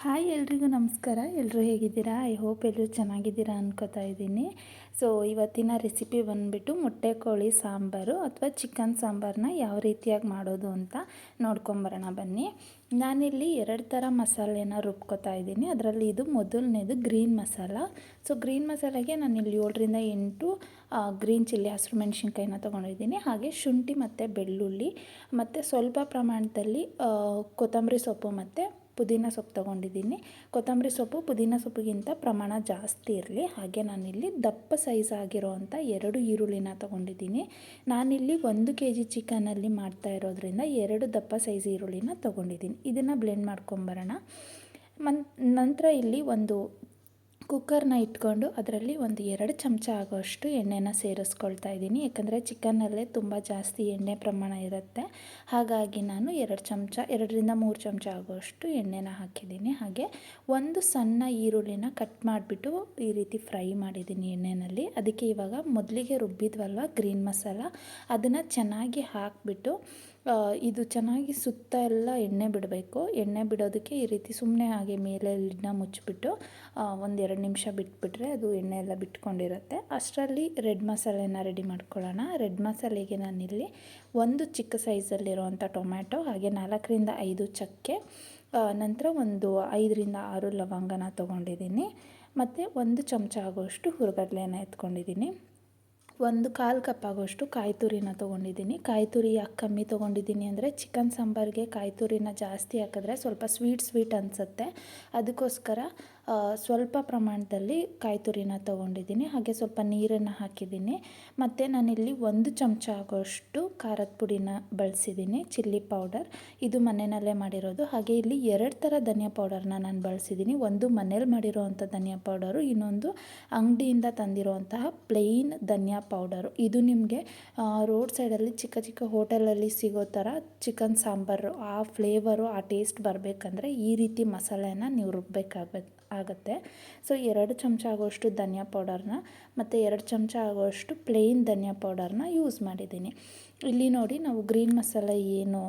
Hi ಎಲ್ರಿಗೂ ನಮಸ್ಕಾರ. ಎಲ್ಲರೂ ಹೇಗಿದ್ದೀರಾ? ಐ ಹೋಪ್ ಎಲ್ಲರೂ ಚೆನ್ನಾಗಿದ್ದೀರಾ ಅನ್ಕೋತಾ ಇದ್ದೀನಿ. ಸೊ, ಇವತ್ತಿನ ರೆಸಿಪಿ ಬಂದುಬಿಟ್ಟು ಮೊಟ್ಟೆ ಕೋಳಿ ಸಾಂಬಾರು ಅಥವಾ ಚಿಕನ್ ಸಾಂಬಾರನ್ನ ಯಾವ ರೀತಿಯಾಗಿ ಮಾಡೋದು ಅಂತ ನೋಡ್ಕೊಂಬರೋಣ ಬನ್ನಿ. ನಾನಿಲ್ಲಿ ಎರಡು ಥರ ಮಸಾಲೆನ ರುಬ್ಕೋತಾ ಇದ್ದೀನಿ. ಅದರಲ್ಲಿ ಇದು ಮೊದಲನೇದು ಗ್ರೀನ್ ಮಸಾಲ. ಸೊ, ಗ್ರೀನ್ ಮಸಾಲೆಗೆ ನಾನಿಲ್ಲಿ ಏಳರಿಂದ ಎಂಟು ಗ್ರೀನ್ ಚಿಲ್ಲಿ ಹಸಿರು ಮೆಣಸಿನ್ಕಾಯಿನ ತೊಗೊಂಡಿದ್ದೀನಿ. ಹಾಗೆ ಶುಂಠಿ ಮತ್ತು ಬೆಳ್ಳುಳ್ಳಿ ಮತ್ತು ಸ್ವಲ್ಪ ಪ್ರಮಾಣದಲ್ಲಿ ಕೊತ್ತಂಬರಿ ಸೊಪ್ಪು ಮತ್ತು ಪುದೀನ ಸೊಪ್ಪು ತೊಗೊಂಡಿದ್ದೀನಿ. ಕೊತ್ತಂಬರಿ ಸೊಪ್ಪು ಪುದೀನ ಸೊಪ್ಪಿಗಿಂತ ಪ್ರಮಾಣ ಜಾಸ್ತಿ ಇರಲಿ. ಹಾಗೆ ನಾನಿಲ್ಲಿ ದಪ್ಪ ಸೈಜ್ ಆಗಿರೋ ಅಂಥ ಎರಡು ಈರುಳ್ಳಿನ ತೊಗೊಂಡಿದ್ದೀನಿ. ನಾನಿಲ್ಲಿ ಒಂದು ಕೆ ಜಿ ಚಿಕನಲ್ಲಿ ಮಾಡ್ತಾ ಇರೋದ್ರಿಂದ ಎರಡು ದಪ್ಪ ಸೈಜ್ ಈರುಳ್ಳಿನ ತೊಗೊಂಡಿದ್ದೀನಿ. ಇದನ್ನು ಬ್ಲೆಂಡ್ ಮಾಡ್ಕೊಂಬರೋಣ. ಮನ್, ನಂತರ ಇಲ್ಲಿ ಒಂದು ಕುಕ್ಕರ್ನ ಇಟ್ಕೊಂಡು ಅದರಲ್ಲಿ ಒಂದು ಎರಡು ಚಮಚ ಆಗೋಷ್ಟು ಎಣ್ಣೆನ ಸೇರಿಸ್ಕೊಳ್ತಾ ಇದ್ದೀನಿ. ಯಾಕಂದರೆ ಚಿಕನ್ನಲ್ಲೇ ತುಂಬ ಜಾಸ್ತಿ ಎಣ್ಣೆ ಪ್ರಮಾಣ ಇರುತ್ತೆ. ಹಾಗಾಗಿ ನಾನು ಎರಡು ಚಮಚ, ಎರಡರಿಂದ ಮೂರು ಚಮಚ ಆಗೋಷ್ಟು ಎಣ್ಣೆನ ಹಾಕಿದ್ದೀನಿ. ಹಾಗೆ ಒಂದು ಸಣ್ಣ ಈರುಳ್ಳಿನ ಕಟ್ ಮಾಡಿಬಿಟ್ಟು ಈ ರೀತಿ ಫ್ರೈ ಮಾಡಿದ್ದೀನಿ ಎಣ್ಣೆಯಲ್ಲಿ ಅದಕ್ಕೆ ಇವಾಗ ಮೊದಲಿಗೆ ರುಬ್ಬಿದ್ವಲ್ವ, ಗ್ರೀನ್ ಮಸಾಲ? ಅದನ್ನು ಚೆನ್ನಾಗಿ ಹಾಕಿಬಿಟ್ಟು ಇದು ಚೆನ್ನಾಗಿ ಸುತ್ತ ಎಲ್ಲ ಎಣ್ಣೆ ಬಿಡಬೇಕು. ಎಣ್ಣೆ ಬಿಡೋದಕ್ಕೆ ಈ ರೀತಿ ಸುಮ್ಮನೆ ಹಾಗೆ ಮೇಲೆ ಲಿಡ್ನ ಮುಚ್ಚಿಬಿಟ್ಟು ಎರಡು ನಿಮಿಷ ಬಿಟ್ಬಿಟ್ರೆ ಅದು ಎಣ್ಣೆ ಎಲ್ಲ ಬಿಟ್ಕೊಂಡಿರುತ್ತೆ. ಅಷ್ಟರಲ್ಲಿ ರೆಡ್ ಮಸಾಲೆನ ರೆಡಿ ಮಾಡ್ಕೊಳ್ಳೋಣ. ರೆಡ್ ಮಸಾಲೆಗೆ ನಾನು ಇಲ್ಲಿ ಒಂದು ಚಿಕ್ಕ ಸೈಜಲ್ಲಿರುವಂಥ ಟೊಮ್ಯಾಟೊ, ಹಾಗೆ ನಾಲ್ಕರಿಂದ ಐದು ಚಕ್ಕೆ ನಂತರ ಒಂದು ಐದರಿಂದ ಆರು ಲವಂಗನ ತೊಗೊಂಡಿದ್ದೀನಿ. ಮತ್ತು ಒಂದು ಚಮಚ ಆಗೋಷ್ಟು ಹುರಗಡ್ಲೆನ ಎತ್ಕೊಂಡಿದ್ದೀನಿ. ಒಂದು ಕಾಲು ಕಪ್ ಆಗೋಷ್ಟು ಕಾಯಿ ತುರಿನ ತೊಗೊಂಡಿದ್ದೀನಿ. ಕಾಯಿ ತುರಿ ಯಾಕೆ ಕಮ್ಮಿ ತೊಗೊಂಡಿದ್ದೀನಿ ಅಂದರೆ ಚಿಕನ್ ಸಾಂಬಾರಿಗೆ ಕಾಯಿ ತುರಿನ ಜಾಸ್ತಿ ಹಾಕಿದ್ರೆ ಸ್ವಲ್ಪ ಸ್ವೀಟ್ ಸ್ವೀಟ್ ಅನಿಸುತ್ತೆ. ಅದಕ್ಕೋಸ್ಕರ ಸ್ವಲ್ಪ ಪ್ರಮಾಣದಲ್ಲಿ ಕಾಯಿ ತೊಗೊಂಡಿದ್ದೀನಿ. ಹಾಗೆ ಸ್ವಲ್ಪ ನೀರನ್ನು ಹಾಕಿದ್ದೀನಿ. ಮತ್ತು ನಾನಿಲ್ಲಿ ಒಂದು ಚಮಚ ಆಗೋಷ್ಟು ಖಾರದ ಪುಡಿನ ಬಳಸಿದ್ದೀನಿ, ಚಿಲ್ಲಿ ಪೌಡರ್. ಇದು ಮನೆಯಲ್ಲೇ ಮಾಡಿರೋದು. ಹಾಗೆ ಇಲ್ಲಿ ಎರಡು ಥರ ಧನಿಯಾ ಪೌಡರ್ನ ನಾನು ಬಳಸಿದ್ದೀನಿ. ಒಂದು ಮನೇಲಿ ಮಾಡಿರೋವಂಥ ಧನಿಯಾ ಪೌಡರು, ಇನ್ನೊಂದು ಅಂಗಡಿಯಿಂದ ತಂದಿರುವಂತಹ ಪ್ಲೇನ್ ಧನಿಯಾ ಪೌಡರು. ಇದು ನಿಮಗೆ ರೋಡ್ ಸೈಡಲ್ಲಿ ಚಿಕ್ಕ ಚಿಕ್ಕ ಹೋಟೆಲಲ್ಲಿ ಸಿಗೋ ಥರ ಚಿಕನ್ ಸಾಂಬಾರು, ಆ ಫ್ಲೇವರು, ಆ ಟೇಸ್ಟ್ ಬರಬೇಕಂದ್ರೆ ಈ ರೀತಿ ಮಸಾಲೆನ ನೀವು ರುಬ್ಬಬೇಕಾಗತ್ತೆ ಆಗುತ್ತೆ. ಸೊ ಎರಡು ಚಮಚ ಆಗೋಷ್ಟು ಧನಿಯಾ ಪೌಡರ್ನ ಮತ್ತು ಎರಡು ಚಮಚ ಆಗೋಷ್ಟು ಪ್ಲೇನ್ ಧನಿಯಾ ಪೌಡರ್ನ ಯೂಸ್ ಮಾಡಿದ್ದೀನಿ. ಇಲ್ಲಿ ನೋಡಿ ನಾವು ಗ್ರೀನ್ ಮಸಾಲ ಏನು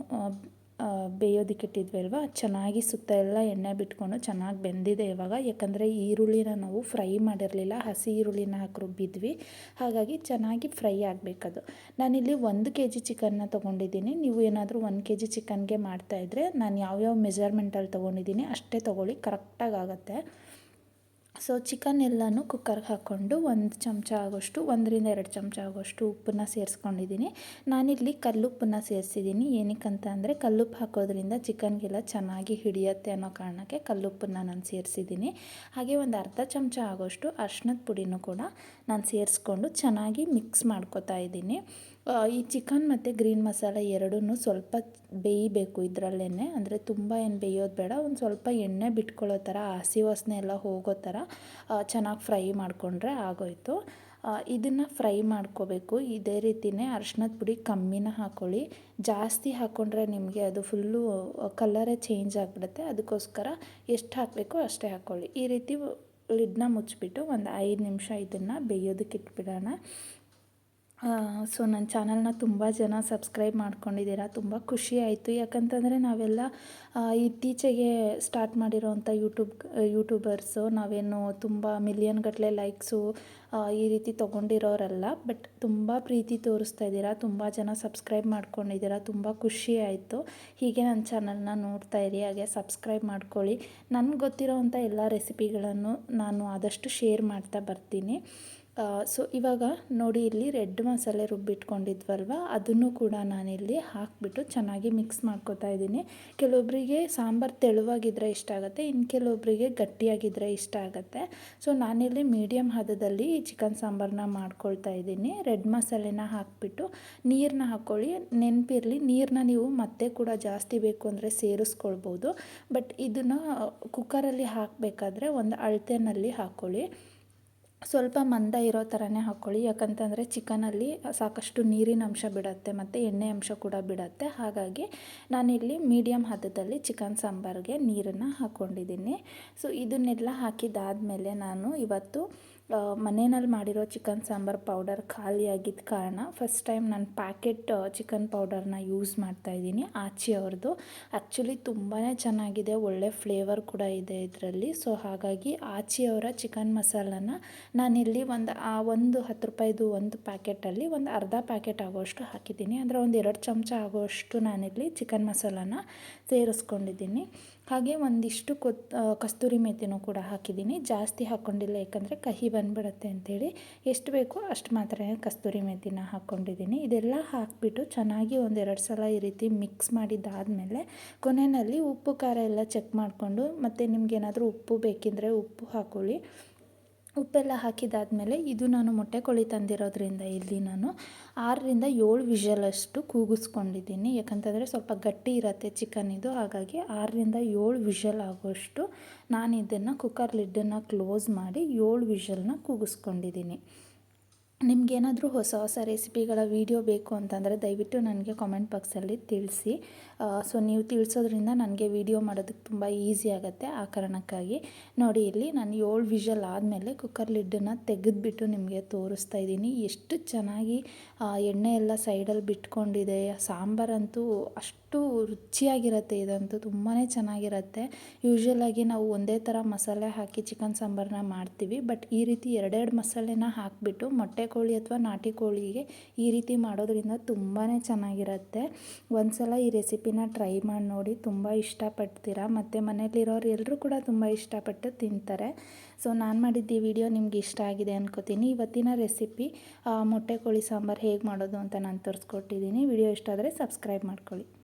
ಬೇಯೋದಕ್ಕೆ ಅಲ್ವಾ ಚೆನ್ನಾಗಿ ಸುತ್ತ ಎಲ್ಲ ಎಣ್ಣೆ ಬಿಟ್ಕೊಂಡು ಚೆನ್ನಾಗಿ ಬೆಂದಿದೆ ಇವಾಗ. ಯಾಕಂದರೆ ಈರುಳ್ಳಿನ ನಾವು ಫ್ರೈ ಮಾಡಿರಲಿಲ್ಲ. ಹಸಿ ಈರುಳ್ಳಿನ ಹಾಕಿ ರುಬ್ಬಿದ್ವಿ ಹಾಗಾಗಿ ಚೆನ್ನಾಗಿ ಫ್ರೈ ಆಗಬೇಕದು. ನಾನಿಲ್ಲಿ ಒಂದು ಕೆ ಜಿ ಚಿಕನ್ನ ತೊಗೊಂಡಿದ್ದೀನಿ. ನೀವು ಏನಾದರೂ ಒಂದು ಕೆ ಜಿ ಚಿಕನ್ಗೆ ಮಾಡ್ತಾಯಿದ್ರೆ ನಾನು ಯಾವ್ಯಾವ ಮೆಜರ್ಮೆಂಟಲ್ಲಿ ತೊಗೊಂಡಿದ್ದೀನಿ ಅಷ್ಟೇ ತೊಗೊಳ್ಳಿ. ಕರೆಕ್ಟಾಗಿ ಆಗುತ್ತೆ. ಸೊ ಚಿಕನ್ ಎಲ್ಲನೂ ಕುಕ್ಕರ್ಗೆ ಹಾಕ್ಕೊಂಡು ಒಂದು ಚಮಚ ಆಗೋಷ್ಟು, ಒಂದರಿಂದ ಎರಡು ಚಮಚ ಆಗೋಷ್ಟು ಉಪ್ಪನ್ನು ಸೇರಿಸ್ಕೊಂಡಿದ್ದೀನಿ ನಾನಿಲ್ಲಿ ಕಲ್ಲುಪ್ಪನ್ನ ಸೇರಿಸಿದ್ದೀನಿ ಏನಕ್ಕಂತ ಅಂದರೆ ಕಲ್ಲುಪ್ಪು ಹಾಕೋದ್ರಿಂದ ಚಿಕನ್ಗೆಲ್ಲ ಚೆನ್ನಾಗಿ ಹಿಡಿಯುತ್ತೆ ಅನ್ನೋ ಕಾರಣಕ್ಕೆ ಕಲ್ಲುಪ್ಪನ್ನ ನಾನು ಸೇರಿಸಿದ್ದೀನಿ ಹಾಗೆ ಒಂದು ಅರ್ಧ ಚಮಚ ಆಗೋಷ್ಟು ಅರ್ಶಿನದ ಪುಡಿನೂ ಕೂಡ ನಾನು ಸೇರಿಸ್ಕೊಂಡು ಚೆನ್ನಾಗಿ ಮಿಕ್ಸ್ ಮಾಡ್ಕೋತಾ ಇದ್ದೀನಿ ಈ ಚಿಕನ್ ಮತ್ತು ಗ್ರೀನ್ ಮಸಾಲ ಎರಡೂ ಸ್ವಲ್ಪ ಬೇಯಬೇಕು ಇದರಲ್ಲೇ ಅಂದರೆ ತುಂಬ ಏನು ಬೇಯೋದು ಬೇಡ. ಒಂದು ಸ್ವಲ್ಪ ಎಣ್ಣೆ ಬಿಟ್ಕೊಳ್ಳೋ ಥರ ಹಸಿ ವಾಸನೆ ಎಲ್ಲ ಹೋಗೋ ಥರ ಚೆನ್ನಾಗಿ ಫ್ರೈ ಮಾಡಿಕೊಂಡ್ರೆ ಆಗೋಯಿತು. ಇದನ್ನು ಫ್ರೈ ಮಾಡ್ಕೋಬೇಕು. ಇದೇ ರೀತಿಯೇ ಅರ್ಶಿನದ ಪುಡಿ ಕಮ್ಮಿನ ಹಾಕ್ಕೊಳ್ಳಿ ಜಾಸ್ತಿ ಹಾಕ್ಕೊಂಡ್ರೆ ನಿಮಗೆ ಅದು ಫುಲ್ಲು ಕಲರೇ ಚೇಂಜ್ ಆಗಿಬಿಡುತ್ತೆ. ಅದಕ್ಕೋಸ್ಕರ ಎಷ್ಟು ಹಾಕಬೇಕೋ ಅಷ್ಟೇ ಹಾಕ್ಕೊಳ್ಳಿ ಈ ರೀತಿ ಲಿಡ್ನ ಮುಚ್ಚಿಬಿಟ್ಟು ಒಂದು ಐದು ನಿಮಿಷ ಇದನ್ನು ಬೇಯೋದಕ್ಕೆ ಇಟ್ಬಿಡೋಣ. ಸೊ ನನ್ನ ಚಾನಲ್ನ ತುಂಬ ಜನ ಸಬ್ಸ್ಕ್ರೈಬ್ ಮಾಡ್ಕೊಂಡಿದ್ದೀರಾ, ತುಂಬ ಖುಷಿ ಆಯಿತು. ಯಾಕಂತಂದರೆ ನಾವೆಲ್ಲ ಇತ್ತೀಚೆಗೆ ಸ್ಟಾರ್ಟ್ ಮಾಡಿರೋವಂಥ ಯೂಟ್ಯೂಬ್, ಯೂಟ್ಯೂಬರ್ಸು, ನಾವೇನು ತುಂಬ ಮಿಲಿಯನ್ ಗಟ್ಟಲೆ ಲೈಕ್ಸು ಈ ರೀತಿ ತೊಗೊಂಡಿರೋರಲ್ಲ, ಬಟ್ ತುಂಬ ಪ್ರೀತಿ ತೋರಿಸ್ತಾ ಇದ್ದೀರಾ, ತುಂಬ ಜನ ಸಬ್ಸ್ಕ್ರೈಬ್ ಮಾಡ್ಕೊಂಡಿದ್ದೀರಾ, ತುಂಬ ಖುಷಿ ಆಯಿತು. ಹೀಗೆ ನನ್ನ ಚಾನಲ್ನ ನೋಡ್ತಾ ಇರಿ, ಹಾಗೆ ಸಬ್ಸ್ಕ್ರೈಬ್ ಮಾಡ್ಕೊಳ್ಳಿ. ನನಗೆ ಗೊತ್ತಿರೋವಂಥ ಎಲ್ಲ ರೆಸಿಪಿಗಳನ್ನು ನಾನು ಆದಷ್ಟು ಶೇರ್ ಮಾಡ್ತಾ ಬರ್ತೀನಿ. ಸೊ ಇವಾಗ ನೋಡಿ ಇಲ್ಲಿ ರೆಡ್ ಮಸಾಲೆ ರುಬ್ಬಿಟ್ಕೊಂಡಿದ್ವಲ್ವ? ಅದನ್ನು ಕೂಡ ನಾನಿಲ್ಲಿ ಹಾಕಿಬಿಟ್ಟು ಚೆನ್ನಾಗಿ ಮಿಕ್ಸ್ ಮಾಡ್ಕೋತಾ ಇದ್ದೀನಿ. ಕೆಲವೊಬ್ಬರಿಗೆ ಸಾಂಬಾರು ತೆಳುವಾಗಿದ್ದರೆ ಇಷ್ಟ ಆಗುತ್ತೆ ಇನ್ನು ಕೆಲವೊಬ್ಬರಿಗೆ ಗಟ್ಟಿಯಾಗಿದ್ದರೆ ಇಷ್ಟ ಆಗುತ್ತೆ. ಸೊ ನಾನಿಲ್ಲಿ ಮೀಡಿಯಮ್ ಹದದಲ್ಲಿ ಚಿಕನ್ ಸಾಂಬಾರನ್ನ ಮಾಡ್ಕೊಳ್ತಾ ಇದ್ದೀನಿ. ರೆಡ್ ಮಸಾಲೆನ ಹಾಕಿಬಿಟ್ಟು ನೀರನ್ನ ಹಾಕ್ಕೊಳ್ಳಿ. ನೆನಪಿರಲಿ ನೀರನ್ನ ನೀವು ಮತ್ತೆ ಕೂಡ ಜಾಸ್ತಿ ಬೇಕು ಅಂದರೆ ಸೇರಿಸ್ಕೊಳ್ಬೋದು. ಬಟ್ ಇದನ್ನು ಕುಕ್ಕರಲ್ಲಿ ಹಾಕಬೇಕಾದ್ರೆ ಒಂದು ಅಳತೆನಲ್ಲಿ ಹಾಕ್ಕೊಳ್ಳಿ. ಸ್ವಲ್ಪ ಮಂದ ಇರೋ ಥರನೇ ಹಾಕ್ಕೊಳ್ಳಿ ಯಾಕಂತಂದರೆ ಚಿಕನಲ್ಲಿ ಸಾಕಷ್ಟು ನೀರಿನ ಅಂಶ ಬಿಡುತ್ತೆ ಮತ್ತು ಎಣ್ಣೆ ಅಂಶ ಕೂಡ ಬಿಡುತ್ತೆ. ಹಾಗಾಗಿ ನಾನಿಲ್ಲಿ ಮೀಡಿಯಮ್ ಹದದಲ್ಲಿ ಚಿಕನ್ ಸಾಂಬಾರಿಗೆ ನೀರನ್ನು ಹಾಕ್ಕೊಂಡಿದ್ದೀನಿ ಸೊ, ಇದನ್ನೆಲ್ಲ ಹಾಕಿದ್ದಾದಮೇಲೆ ನಾನು ಇವತ್ತು ಮನೆಯಲ್ಲಿ ಮಾಡಿರೋ ಚಿಕನ್ ಸಾಂಬಾರು ಪೌಡರ್ ಖಾಲಿಯಾಗಿದ್ದ ಕಾರಣ ಫಸ್ಟ್ ಟೈಮ್ ನಾನು ಪ್ಯಾಕೆಟ್ ಚಿಕನ್ ಪೌಡರ್ನ ಯೂಸ್ ಮಾಡ್ತಾ ಇದ್ದೀನಿ. ಆಚಿ ಅವ್ರದ್ದು. ಆ್ಯಕ್ಚುಲಿ ತುಂಬಾ ಚೆನ್ನಾಗಿದೆ. ಒಳ್ಳೆ ಫ್ಲೇವರ್ ಕೂಡ ಇದೆ ಇದರಲ್ಲಿ. ಸೊ, ಹಾಗಾಗಿ ಆಚಿಯವರ ಚಿಕನ್ ಮಸಾಲನ ನಾನಿಲ್ಲಿ ಒಂದು, ಆ ಒಂದು ಹತ್ತು ರೂಪಾಯಿದು ಒಂದು ಪ್ಯಾಕೆಟಲ್ಲಿ ಒಂದು ಅರ್ಧ ಪ್ಯಾಕೆಟ್ ಆಗೋಷ್ಟು ಹಾಕಿದ್ದೀನಿ. ಅಂದರೆ ಒಂದು ಎರಡು ಚಮಚ ಆಗೋಷ್ಟು ನಾನಿಲ್ಲಿ ಚಿಕನ್ ಮಸಾಲಾನ ಸೇರಿಸ್ಕೊಂಡಿದ್ದೀನಿ. ಹಾಗೆ ಒಂದಿಷ್ಟು ಕೊತ್ ಕಸ್ತೂರಿ ಮೆಥಿನೂ ಕೂಡ ಹಾಕಿದ್ದೀನಿ. ಜಾಸ್ತಿ ಹಾಕ್ಕೊಂಡಿಲ್ಲ ಯಾಕಂದರೆ ಕಹಿ ಬಂದ್ಬಿಡುತ್ತೆ ಅಂಥೇಳಿ ಎಷ್ಟು ಬೇಕೋ ಅಷ್ಟು ಮಾತ್ರ ಕಸ್ತೂರಿ ಮೆಥಿನ ಹಾಕ್ಕೊಂಡಿದ್ದೀನಿ ಇದೆಲ್ಲ ಹಾಕಿಬಿಟ್ಟು ಚೆನ್ನಾಗಿ ಒಂದೆರಡು ಸಲ ಈ ರೀತಿ ಮಿಕ್ಸ್ ಮಾಡಿದ್ದಾದಮೇಲೆ ಕೊನೆಯಲ್ಲಿ ಉಪ್ಪು, ಖಾರ ಎಲ್ಲ ಚೆಕ್ ಮಾಡಿಕೊಂಡು ಮತ್ತು ನಿಮ್ಗೇನಾದರೂ ಉಪ್ಪು ಬೇಕಿದ್ದರೆ ಉಪ್ಪು ಹಾಕ್ಕೊಳ್ಳಿ ಉಪ್ಪೆಲ್ಲ ಹಾಕಿದಾದಮೇಲೆ ಇದು ನಾನು ಮೊಟ್ಟೆ ಕೋಳಿ ತಂದಿರೋದ್ರಿಂದ ಇಲ್ಲಿ ನಾನು ಆರರಿಂದ ಏಳು ವಿಷಲಷ್ಟು ಕೂಗಿಸ್ಕೊಂಡಿದ್ದೀನಿ. ಯಾಕಂತಂದರೆ ಸ್ವಲ್ಪ ಗಟ್ಟಿ ಇರುತ್ತೆ ಚಿಕನ್ ಇದು. ಹಾಗಾಗಿ ಆರರಿಂದ ಏಳು ವಿಷಲ್ ಆಗೋಷ್ಟು ನಾನು ಇದನ್ನು ಕುಕ್ಕರ್ ಲಿಡ್ಡನ್ನು ಕ್ಲೋಸ್ ಮಾಡಿ ಏಳು ವಿಷಲ್ನ ಕೂಗಿಸ್ಕೊಂಡಿದ್ದೀನಿ. ನಿಮಗೇನಾದರೂ ಹೊಸ ಹೊಸ ರೆಸಿಪಿಗಳ ವೀಡಿಯೋ ಬೇಕು ಅಂತಂದರೆ ದಯವಿಟ್ಟು ನನಗೆ ಕಾಮೆಂಟ್ ಬಾಕ್ಸಲ್ಲಿ ತಿಳಿಸಿ. ಸೊ ನೀವು ತಿಳಿಸೋದ್ರಿಂದ ನನಗೆ ವೀಡಿಯೋ ಮಾಡೋದಕ್ಕೆ ತುಂಬ ಈಸಿ ಆಗುತ್ತೆ. ಆ ಕಾರಣಕ್ಕಾಗಿ ನೋಡಿ ಇಲ್ಲಿ ನಾನು ಏಳು ವಿಷಲ್ ಆದಮೇಲೆ ಕುಕ್ಕರ್ ಲಿಡ್ಡನ್ನು ತೆಗೆದುಬಿಟ್ಟು ನಿಮಗೆ ತೋರಿಸ್ತಾ ಇದ್ದೀನಿ. ಎಷ್ಟು ಚೆನ್ನಾಗಿ ಎಣ್ಣೆ ಎಲ್ಲ ಸೈಡಲ್ಲಿ ಬಿಟ್ಕೊಂಡಿದೆ. ಸಾಂಬಾರಂತೂ ಅಷ್ಟು ರುಚಿಯಾಗಿರುತ್ತೆ, ಇದಂತೂ ತುಂಬಾ ಚೆನ್ನಾಗಿರುತ್ತೆ. ಯೂಶ್ವಲಾಗಿ ನಾವು ಒಂದೇ ಥರ ಮಸಾಲೆ ಹಾಕಿ ಚಿಕನ್ ಸಾಂಬಾರನ್ನ ಮಾಡ್ತೀವಿ. ಬಟ್ ಈ ರೀತಿ ಎರಡೆರಡು ಮಸಾಲೆನ ಹಾಕಿಬಿಟ್ಟು ಮೊಟ್ಟೆ ಕೋಳಿ ಅಥವಾ ನಾಟಿ ಕೋಳಿಗೆ ಈ ರೀತಿ ಮಾಡೋದ್ರಿಂದ ತುಂಬಾ ಚೆನ್ನಾಗಿರುತ್ತೆ. ಒಂದು ಸಲ ಈ ರೆಸಿಪಿನ ಟ್ರೈ ಮಾಡಿ ನೋಡಿ, ತುಂಬ ಇಷ್ಟಪಡ್ತೀರಾ? ಮತ್ತು ಮನೆಯಲ್ಲಿರೋರು ಎಲ್ಲರೂ ಕೂಡ ತುಂಬ ಇಷ್ಟಪಟ್ಟು ತಿಂತಾರೆ. ಸೊ, ನಾನು ಮಾಡಿದ್ದ ಈ ವಿಡಿಯೋ ನಿಮ್ಗೆ ಇಷ್ಟ ಆಗಿದೆ ಅನ್ಕೋತೀನಿ. ಇವತ್ತಿನ ರೆಸಿಪಿ ಮೊಟ್ಟೆ ಕೋಳಿ ಸಾಂಬಾರು ಹೇಗೆ ಮಾಡೋದು ಅಂತ ನಾನು ತೋರಿಸ್ಕೊಟ್ಟಿದ್ದೀನಿ. ವಿಡಿಯೋ ಇಷ್ಟ ಆದರೆ ಸಬ್ಸ್ಕ್ರೈಬ್ ಮಾಡ್ಕೊಳ್ಳಿ.